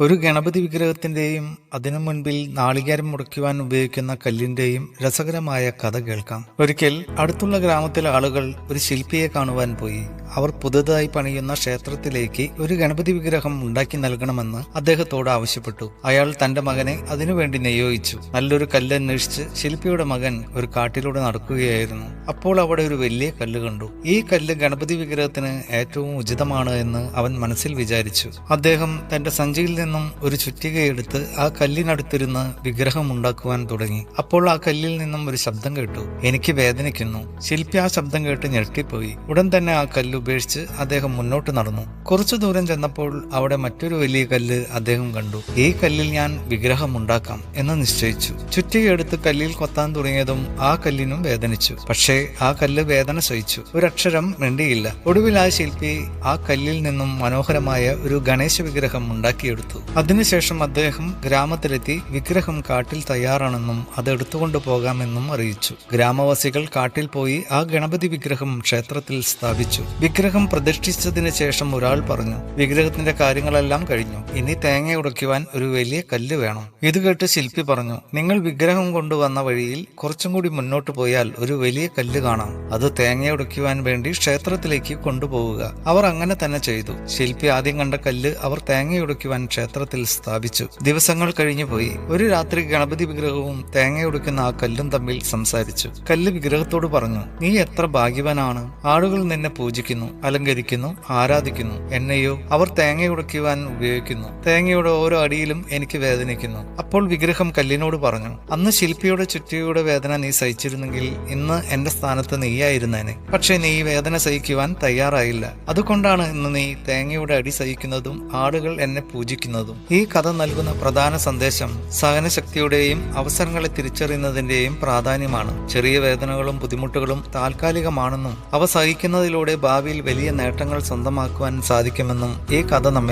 ഒരു ഗണപതി വിഗ്രഹത്തിന്റെയും അതിനു മുൻപിൽ നാളികേരം മുടക്കുവാൻ ഉപയോഗിക്കുന്ന കല്ലിന്റെയും രസകരമായ കഥ കേൾക്കാം. ഒരിക്കൽ അടുത്തുള്ള ഗ്രാമത്തിലെ ആളുകൾ ഒരു ശില്പിയെ കാണുവാൻ പോയി. അവർ പുതുതായി പണിയുന്ന ക്ഷേത്രത്തിലേക്ക് ഒരു ഗണപതി വിഗ്രഹം ഉണ്ടാക്കി നൽകണമെന്ന് അദ്ദേഹത്തോട് ആവശ്യപ്പെട്ടു. അയാൾ തന്റെ മകനെ അതിനുവേണ്ടി നിയോഗിച്ചു. നല്ലൊരു കല്ല് അന്വേഷിച്ച് ശില്പിയുടെ മകൻ ഒരു കാട്ടിലൂടെ നടക്കുകയായിരുന്നു. അപ്പോൾ അവിടെ ഒരു വലിയ കല്ല് കണ്ടു. ഈ കല്ല് ഗണപതി വിഗ്രഹത്തിന് ഏറ്റവും ഉചിതമാണ് എന്ന് അവൻ മനസ്സിൽ വിചാരിച്ചു. അദ്ദേഹം തന്റെ സഞ്ചിയിൽ നിന്നും ഒരു ചുറ്റികയെടുത്ത് ആ കല്ലിനടുത്തിരുന്ന് വിഗ്രഹം ഉണ്ടാക്കുവാൻ തുടങ്ങി. അപ്പോൾ ആ കല്ലിൽ നിന്നും ഒരു ശബ്ദം കേട്ടു. എനിക്ക് വേദനിക്കുന്നു. ശില്പി ആ ശബ്ദം കേട്ട് ഞെട്ടിപ്പോയി. ഉടൻ തന്നെ ആ കല്ല് ഉപേക്ഷിച്ച് അദ്ദേഹം മുന്നോട്ട് നടന്നു. കുറച്ചു ദൂരം ചെന്നപ്പോൾ അവിടെ മറ്റൊരു വലിയ കല്ല് അദ്ദേഹം കണ്ടു. ഈ കല്ലിൽ ഞാൻ വിഗ്രഹം ഉണ്ടാക്കാം എന്ന് നിശ്ചയിച്ചു. ചുറ്റികയെടുത്ത് കല്ലിൽ കൊത്താൻ തുടങ്ങിയതും ആ കല്ലിനും വേദനിച്ചു. പക്ഷേ ആ കല്ല് വേദന സഹിച്ചു. ഒരക്ഷരം മിണ്ടിയില്ല. ഒടുവിൽ ആ ശില്പി ആ കല്ലിൽ നിന്നും മനോഹരമായ ഒരു ഗണേശ വിഗ്രഹം ഉണ്ടാക്കിയെടുത്തു. അതിനുശേഷം അദ്ദേഹം ഗ്രാമത്തിലെത്തി വിഗ്രഹം കാട്ടിൽ തയ്യാറാണെന്നും അത് എടുത്തുകൊണ്ടു പോകാമെന്നും അറിയിച്ചു. ഗ്രാമവാസികൾ കാട്ടിൽ പോയി ആ ഗണപതി വിഗ്രഹം ക്ഷേത്രത്തിൽ സ്ഥാപിച്ചു. വിഗ്രഹം പ്രതിഷ്ഠിച്ചതിന് ശേഷം ഒരാൾ പറഞ്ഞു വിഗ്രഹത്തിന്റെ കാര്യങ്ങളെല്ലാം കഴിഞ്ഞു. ഇനി തേങ്ങ ഉടയ്ക്കുവാൻ ഒരു വലിയ കല്ല് വേണം. ഇത് കേട്ട് ശില്പി പറഞ്ഞു നിങ്ങൾ വിഗ്രഹം കൊണ്ടുവന്ന വഴിയിൽ കുറച്ചും കൂടി മുന്നോട്ട് പോയാൽ ഒരു വലിയ കല്ല് കാണാം. അത് തേങ്ങ ഉടയ്ക്കുവാൻ വേണ്ടി ക്ഷേത്രത്തിലേക്ക് കൊണ്ടുപോവുക. അവർ അങ്ങനെ തന്നെ ചെയ്തു. ശില്പി ആദ്യം കണ്ട കല്ല് അവർ തേങ്ങ ഉടയ്ക്കുവാൻ ക്ഷേത്രത്തിൽ സ്ഥാപിച്ചു. ദിവസങ്ങൾ കഴിഞ്ഞു പോയി. ഒരു രാത്രി ഗണപതി വിഗ്രഹവും തേങ്ങ ഉടയ്ക്കുന്ന ആ കല്ലും തമ്മിൽ സംസാരിച്ചു. കല്ല് വിഗ്രഹത്തോട് പറഞ്ഞു നീ എത്ര ഭാഗ്യവാനാണ്. ആളുകൾ നിന്നെ പൂജിക്കുന്നു. അലങ്കരിക്കുന്നു ആരാധിക്കുന്നു. എന്നെയോ അവർ തേങ്ങ ഉടയ്ക്കുവാൻ ഉപയോഗിക്കുന്നു. തേങ്ങയുടെ ഓരോ അടിയിലും എനിക്ക് വേദനിക്കുന്നു. അപ്പോൾ വിഗ്രഹം കല്ലിനോട് പറഞ്ഞു അന്ന് ശില്പിയുടെ ചുറ്റിയുടെ വേദന നീ സഹിച്ചിരുന്നെങ്കിൽ ഇന്ന് എന്റെ സ്ഥാനത്ത് നീയായിരുന്നേനെ. പക്ഷെ നീ വേദന സഹിക്കുവാൻ തയ്യാറായില്ല. അതുകൊണ്ടാണ് ഇന്ന് നീ തേങ്ങയുടെ അടി സഹിക്കുന്നതും ആളുകൾ എന്നെ പൂജിക്കുന്നതും. ഈ കഥ നൽകുന്ന പ്രധാന സന്ദേശം സഹനശക്തിയുടെയും അവസരങ്ങളെ തിരിച്ചറിയുന്നതിന്റെയും പ്രാധാന്യമാണ്. ചെറിയ വേദനകളും ബുദ്ധിമുട്ടുകളും താൽക്കാലികമാണെന്നും അവ സഹിക്കുന്നതിലൂടെ ഭാവിയിൽ വലിയ നേട്ടങ്ങൾ സ്വന്തമാക്കുവാൻ സാധിക്കുമെന്നും ഈ കഥ നമ്മെ